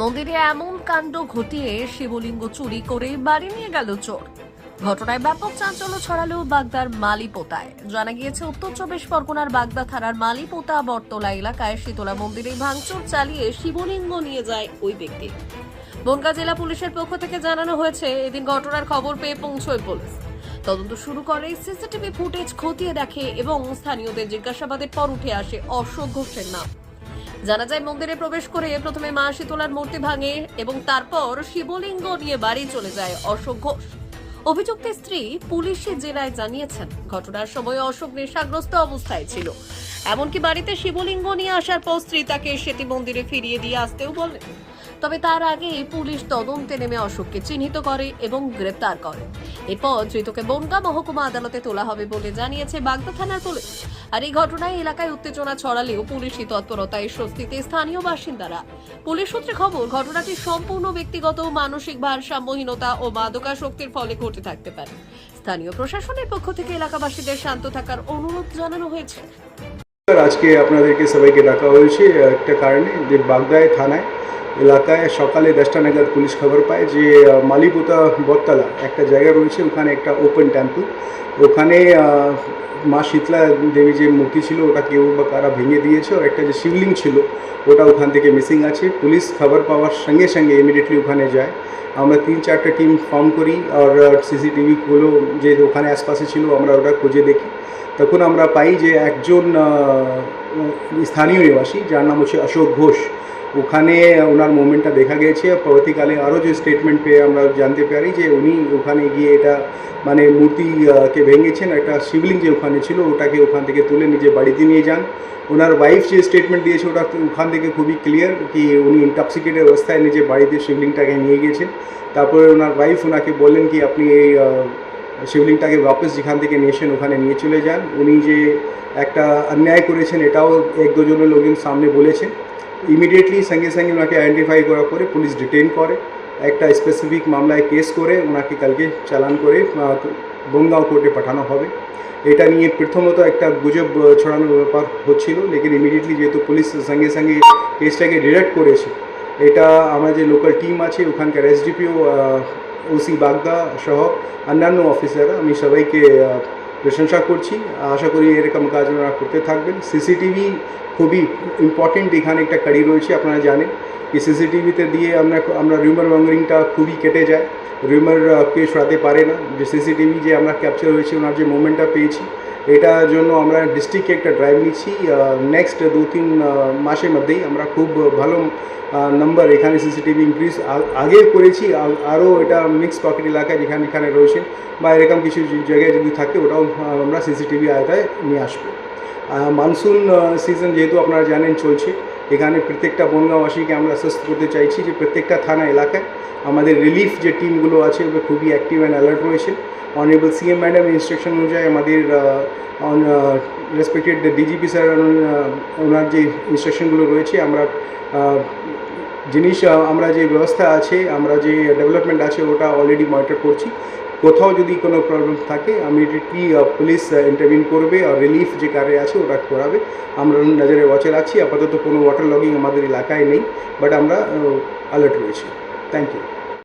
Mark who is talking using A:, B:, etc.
A: মন্দিরে এমন কাণ্ড ঘটিয়ে শিবলিঙ্গ চুরি করে বাড়ি নিয়ে গেল চোর। ঘটনায় ব্যাপক চাঞ্চল্য ছড়ালো বাগদার মালিপোতায়। জানা গিয়েছে, উত্তর চব্বিশ পরগনার বাগদা থানার মালিপোতা বটতলা এলাকায় শীতলা মন্দিরে ভাঙচুর চালিয়ে শিবলিঙ্গ নিয়ে যায় ওই ব্যক্তি। বনগাঁ জেলা পুলিশের পক্ষ থেকে জানানো হয়েছে, এদিন ঘটনার খবর পেয়ে পৌঁছয় পুলিশ। তদন্ত শুরু করে সিসিটিভি ফুটেজ খতিয়ে দেখে এবং স্থানীয়দের জিজ্ঞাসাবাদের পর উঠে আসে অশোক ঘোষের নাম। জানা যায়, মন্দিরে প্রবেশ করে প্রথমে মা শীতলার মূর্তি ভাঙে এবং তারপর শিবলিঙ্গ নিয়ে বাড়ি চলে যায় অশোক ঘোষ। অভিযুক্তের স্ত্রী পুলিশে জেলায় জানিয়েছেন, ঘটনার সময় অশোক নেশাগ্রস্ত অবস্থায় ছিল। এমনকি বাড়িতে শিবলিঙ্গ নিয়ে আসার পর স্ত্রী তাকে সেটি মন্দিরে ফিরিয়ে দিয়ে আসতেও বলেন। তবে তার আগে পুলিশ তদন্তে নেমে অশোককে চিহ্নিত করে এবং গ্রেপ্তার করে। এরপর ধৃতকে বনগাঁ মহকুমা আদালতে তোলা হবে বলে জানিয়েছে বাগদা থানার পুলিশ। আর এই ঘটনায় এলাকায় উত্তেজনা ছড়ালেও পুলিশি তৎপরতায় স্বস্তিতে স্থানীয় বাসিন্দারা। পুলিশ সূত্রে খবর, ঘটনাটি সম্পূর্ণ ব্যক্তিগত, মানসিক ভারসাম্যহীনতা ও মাদকাসক্তির ফলে ঘটে থাকতে পারে। স্থানীয় প্রশাসনের পক্ষ থেকে এলাকাবাসীদের শান্ত থাকার অনুরোধ জানানো হয়েছে।
B: আজকে আপনাদেরকে সবাইকে ডাকা হয়েছে, একটা কারণে যে বাগদায় থানায় এলাকায় সকালে দশটা নাগাদ পুলিশ খবর পায় যে মালিপুতা বটতলা একটা জায়গা রয়েছে, ওখানে একটা ওপেন টেম্পল ওখানে মা শীতলা দেবী যে মূর্তি ছিল, ওটা কেউ বা কারা ভেঙে দিয়েছে, আর একটা যে শিবলিং ছিল, ওটা ওখান থেকে মিসিং আছে। পুলিশ খবর পাওয়ার সঙ্গে সঙ্গে ইমিডিয়েটলি ওখানে যায়। আমরা তিন চারটা টিম ফর্ম করি, আর সিসিটিভিগুলো যে ওখানে আশপাশে ছিল, আমরা ওটা খুঁজে দেখি। তখন আমরা পাই যে একজন স্থানীয় নিবাসী, যার নাম হচ্ছে অশোক ঘোষ। ওখানে ওনার মুভমেন্টটা দেখা গেছে। পরবর্তীকালে আরও যে স্টেটমেন্ট পেয়ে আমরা জানতে পারি যে উনি ওখানে গিয়ে এটা মানে মূর্তিকে ভেঙেছেন, একটা শিবলিং যে ওখানে ছিল, ওটাকে ওখান থেকে তুলে নিজে বাড়িতে নিয়ে যান। ওনার ওয়াইফ যে স্টেটমেন্ট দিয়েছে, ওটা ওখান থেকে খুবই ক্লিয়ার কি উনি ইনটক্সিকেটেড অবস্থায় নিজে বাড়িতে শিবলিংটাকে নিয়ে গিয়েছেন তারপরে ওনার ওয়াইফ ওনাকে বললেন কি, আপনি এই শিবলিংটাকে ওয়াপস যেখান থেকে নিয়েছেন ওখানে নিয়ে চলে যান। উনি যে একটা অন্যায় করেছেন, এটাও এক দুজনের লোকজন সামনে বলেছেন ইমিডিয়েটলি সঙ্গে সঙ্গে ওনাকে আইডেন্টিফাই করার পরে পুলিশ ডিটেইন করে একটা স্পেসিফিক মামলায় কেস করে ওনাকে কালকে চালান করে আহ, বনগাঁও কোর্টে পাঠানো হবে। এটা নিয়ে প্রথমত একটা গুজব ছড়ানোর ব্যাপার হচ্ছিল লেকিন ইমিডিয়েটলি যেহেতু পুলিশ সঙ্গে সঙ্গে কেসটাকে ডিরেক্ট করেছে এটা আমার যে লোকাল টিম আছে ওখানকার এসডিপিও ওসি বাগদা সহ অন্যান্য অফিসাররা আমি সবাইকে প্রশংসা করছি। আশা করি এরকম কাজ ওনারা করতে থাকবেন। সিসিটিভি খুবই ইম্পর্টেন্ট এখানে একটা কারি রয়েছে, আপনারা জানেন। এই সিসিটিভিতে দিয়ে আমরা আমরা রিউমার মঙ্গারিংটা খুবই কেটে যায়। রিউমার কে সরাতে পারে না। যে সিসিটিভি যে আমরা ক্যাপচার হয়েছে, ওনার যে মুভমেন্টটা পেয়েছি এটার জন্য আমরা ডিস্ট্রিক্টে একটা ড্রাইভ নিচ্ছি। নেক্সট দু তিন মাসের মধ্যেই আমরা খুব ভালো নম্বর এখানে সিসিটিভি ইনক্রিজ আগে করেছি। আরও এটা মিক্স পকেট এলাকায় যেখানে এখানে রয়েছে বা এরকম কিছু জায়গায় যদি থাকে ওটাও আমরা সিসিটিভি আয়তায় নিয়ে আসব। মানসুন সিজন যেহেতু আপনারা জানেন চলছে এখানে প্রত্যেকটা বনগাঁওবাসীকে আমরা আশ্বস্ত করতে চাইছি যে প্রত্যেকটা থানা এলাকায় আমাদের রিলিফ যে টিমগুলো আছে ওগুলো খুবই অ্যাক্টিভ অ্যান্ড অ্যালার্ট রয়েছে। অনারেবল সিএম ম্যাডাম ইনস্ট্রাকশন অনুযায়ী আমাদের রেসপেক্টেড ডিজিপি স্যার ওনার যে ইনস্ট্রাকশনগুলো রয়েছে, আমরা জিনিস আমরা যে ব্যবস্থা আছে, আমরা যে ডেভেলপমেন্ট আছে, ওটা অলরেডি মনিটর করছি। কোথাও যদি কোনো প্রবলেম থাকে, আমি ইমিডিয়েটলি পুলিশ ইন্টারভিউ করবে আর রিলিফ যে কারে আছে ওটা করাবে। আমরা নজরে ওয়াচে রাখছি। আপাতত কোনো ওয়াটার লগিং আমাদের এলাকায় নেই বাট আমরা অ্যালার্ট রয়েছি। Thank you